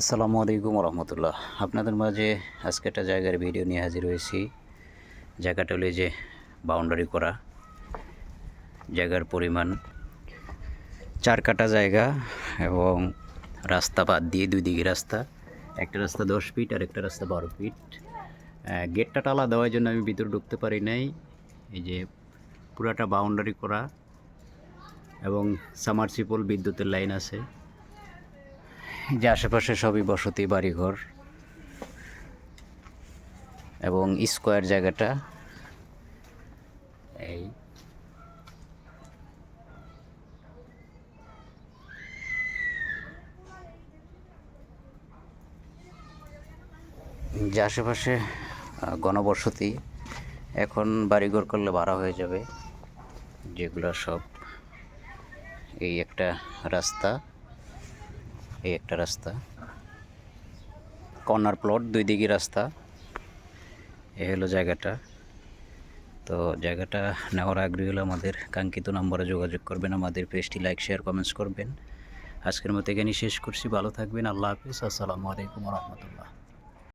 আসসালামু আলাইকুম রহমতুল্লাহ আপনাদের মাঝে আজকে একটা জায়গার ভিডিও নিয়ে হাজির হয়েছি। জায়গাটা হলে যে বাউন্ডারি করা। জায়গার পরিমাণ চার কাটা জায়গা এবং রাস্তা বাদ দিয়ে দুই দিকে রাস্তা। একটা রাস্তা দশ ফিট আর একটা রাস্তা বারো ফিট গেটটা টালা দেওয়ার জন্য আমি ভিতরে ঢুকতে পারি নাই। এই যে পুরাটা বাউন্ডারি করা এবং সামারসিপল বিদ্যুতের লাইন আছে। যে আশেপাশে সবই বসতি, বাড়িঘর এবং স্কোয়ার জায়গাটা এই। যে আশেপাশে গণবসতি, এখন বাড়িঘর করলে ভাড়া হয়ে যাবে। যেগুলো সব এই একটা রাস্তা। এই একটা রাস্তা। কর্নার প্লট, দুই দিকে রাস্তা। এ হলো জায়গাটা। তো জায়গাটা নেওয়ার আগ্রহী হলে আমাদের কাঙ্ক্ষিত নম্বরে যোগাযোগ করবেন, আমাদের পেজটি লাইক, শেয়ার, কমেন্টস করবেন। আজকের মতো এখানেই শেষ করছি। ভালো থাকবেন। আল্লাহ হাফিজ। আসসালামু আলাইকুম রহমতুল্লাহ।